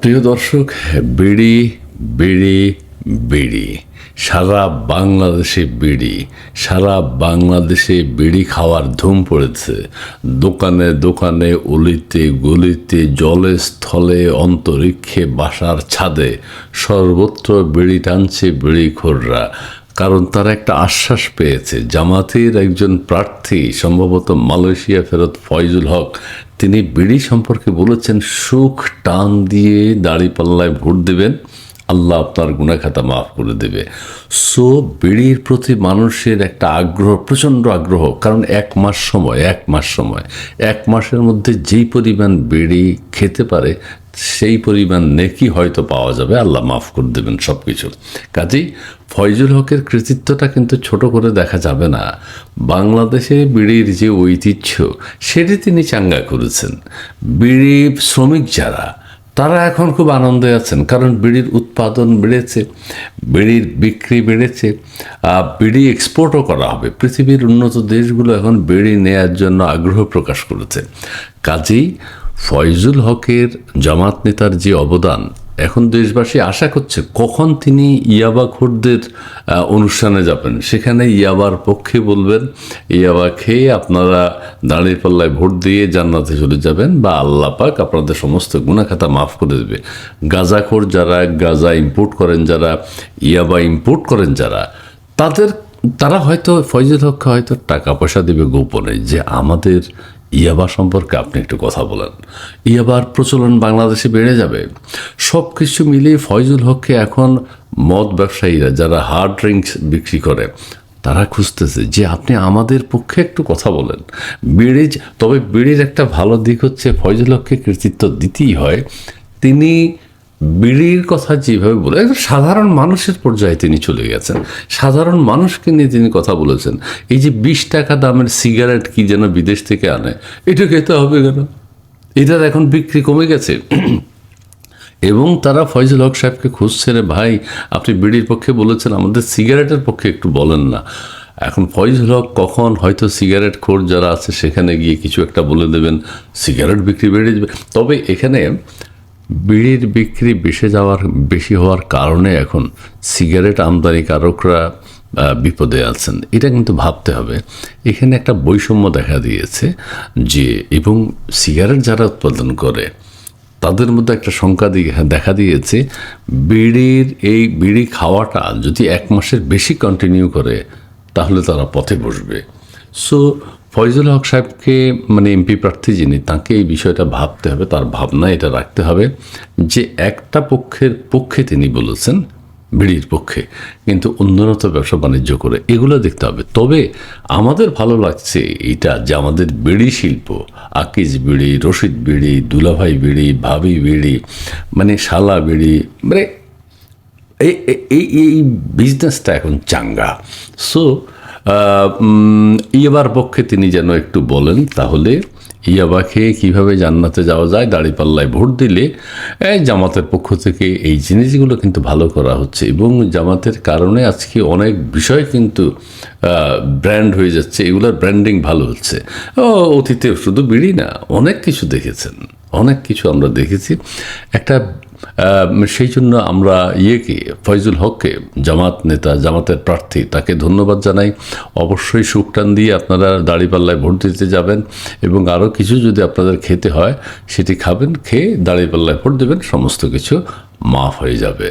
প্রিয় দর্শক, বিড়ি বিড়ি বিড়ি। সারা বাংলাদেশে বিড়ি, সারা বাংলাদেশে বিড়ি খাওয়ার ধুম পড়েছে। দোকানে দোকানে উলিতে গলিতে, জলে স্থলে, অন্তরিক্ষে বাসার ছাদে সর্বত্র বিড়ি টানছে বিড়িখোররা কারণ তারা একটা আশ্বাস পেয়েছে। জামাতের একজন প্রার্থী, সম্ভবত মালয়েশিয়া ফেরত ফয়জুল হক, তিনি বিড়ি সম্পর্কে বলেছেন, সুখ টান দিয়ে দাড়িপাল্লায় ভোট দেবেন। আল্লাহ আপনার গুণাখাতা মাফ করে দেবে। সো বিড়ির প্রতি মানুষের একটা আগ্রহ, প্রচণ্ড আগ্রহ, কারণ এক মাস সময়, এক মাস সময়। এক মাসের মধ্যে যেই পরিমাণ বিড়ি খেতে পারে, সেই পরিমাণ নেকি হয়তো পাওয়া যাবে। আল্লাহ মাফ করে দেবেন সব কিছু কাজেই ফয়জুল হকের কৃতিত্বটা কিন্তু ছোট করে দেখা যাবে না। বাংলাদেশে বিড়ির যে ঐতিহ্য, সেটি তিনি চাঙ্গা করেছেন। বিড়ি শ্রমিক যারা তারা এখন খুব আনন্দে আছেন। কারণ বিড়ির উৎপাদন বেড়েছে, বিড়ির বিক্রি বেড়েছে বিড়ি এক্সপোর্টও করা হবে। পৃথিবীর উন্নত দেশগুলো এখন বিড়ি নেয়ার জন্য আগ্রহ প্রকাশ করেছে। কাজেই ফয়জুল হকের জামাত নেতার যে অবদান এখন দেশবাসী আশা করছে কখন তিনি ইয়াবা খোরদের অনুষ্ঠানে যাবেন। সেখানে ইয়াবার পক্ষে বলবেন, ইয়াবা খেয়ে আপনারা দাঁড়িয়ে পাল্লায় ভোট দিয়ে জান্নাতে চলে যাবেন বা আল্লাহ পাক আপনাদের সমস্ত গুণাখাতা মাফ করে দেবে। গাঁজাখোর যারা, গাঁজা ইম্পোর্ট করেন যারা, ইয়াবা ইম্পোর্ট করেন যারা, তাদের, তারা হয়তো, ফয়জুল হককে হয়তো টাকা পয়সা দেবে গোপনে যে আমাদের ইয়াবা সম্পর্কে আপনি একটু কথা বলেন। ইয়াবার প্রচলন বাংলাদেশে বেড়ে যাবে। সব কিছু মিলিয়ে ফয়জুল হককে এখন মদ ব্যবসায়ীরা, যারা হার্ড ড্রিঙ্কস বিক্রি করে, তারা খুঁজতেছে যে আপনি আমাদের পক্ষে একটু কথা বলেন। বেড়েজ তবে বিড়ির একটা ভালো দিক হচ্ছে ফয়জুল হককে কৃতিত্ব দিতেই হয়। তিনি বিড়ির কথা যেভাবে বলে, একদম সাধারণ মানুষের পর্যায়ে তিনি চলে গেছেন। সাধারণ মানুষকে নিয়ে তিনি কথা বলেছেন। এই যে বিশ টাকা দামের সিগারেট কি যেন বিদেশ থেকে আনে, এটা খেতে হবে কেন? এটার এখন বিক্রি কমে গেছে। এবং তারা ফয়জুল হক সাহেবকে খুঁজছে রে ভাই, আপনি বিড়ির পক্ষে বলেছেন, আমাদের সিগারেটের পক্ষে একটু বলেন না। এখন ফয়জুল হক কখন হয়তো সিগারেট খোর যারা আছে, সেখানে গিয়ে কিছু একটা বলে দেবেন, সিগারেট বিক্রি বেড়ে যাবে। তবে এখানে বিড়ির বিক্রি বেশি যাওয়ার, বেশি হওয়ার কারণে এখন সিগারেট আমদানিকারকরা বিপদে আছেন। এটা কিন্তু ভাবতে হবে। এখানে একটা বৈষম্য দেখা দিয়েছে যে, এবং সিগারেট যারা উৎপাদন করে, তাদের মধ্যে একটা সংখ্যা দেখা দিয়েছে, বিড়ির এই বিড়ি খাওয়াটা যদি এক মাসের বেশি কন্টিনিউ করে, তাহলে তারা পথে বসবে। সো ফয়জুল হক সাহেবকে মানে এমপি প্রার্থী যিনি, তাকে এই বিষয়টা ভাবতে হবে, তার ভাবনা এটা রাখতে হবে যে একটা পক্ষের পক্ষে তিনি বলেছেন, বিড়ির পক্ষে, কিন্তু উন্নত ব্যবসা বাণিজ্য করে, এগুলো দেখতে হবে। তবে আমাদের ভালো লাগছে এটা যে আমাদের বিড়ি শিল্প, আকিজ বিড়ি, রশিদ বিড়ি, দুলাভাই বিড়ি, ভাবি বিড়ি মানে শালা বিড়ি মানে এই এই- এই এই বিজনেসটা এখন চাঙ্গা। সো ইয়াবার পক্ষে তিনি যেন একটু বলেন, তাহলে ইয়াবাকে কীভাবে জান্নাতে যাওয়া যায়, দাড়িপাল্লায় ভোট দিলে জামাতের পক্ষ থেকে এই জিনিসগুলো কিন্তু ভালো করা হচ্ছে। এবং জামাতের কারণে আজকে অনেক বিষয় কিন্তু ব্র্যান্ড হয়ে যাচ্ছে, এগুলোর ব্র্যান্ডিং ভালো হচ্ছে। ও অতীতে শুধু বিড়ি না, অনেক কিছু দেখেছেন। অনেক কিছু আমরা দেখেছি। একটা সেই জন্য আমরা ইয়েকে ফয়জুল হককে, জামাত নেতা, জামাতের প্রার্থী, তাকে ধন্যবাদ জানাই। অবশ্যই সুখটান দিয়ে আপনারা দাড়িপাল্লায় ভোট দিতে যাবেন এবং আরও কিছু যদি আপনাদের খেতে হয়, সেটি খাবেন, খেয়ে দাড়িপাল্লায় ভোট দেবেন, সমস্ত কিছু মাফ হয়ে যাবে।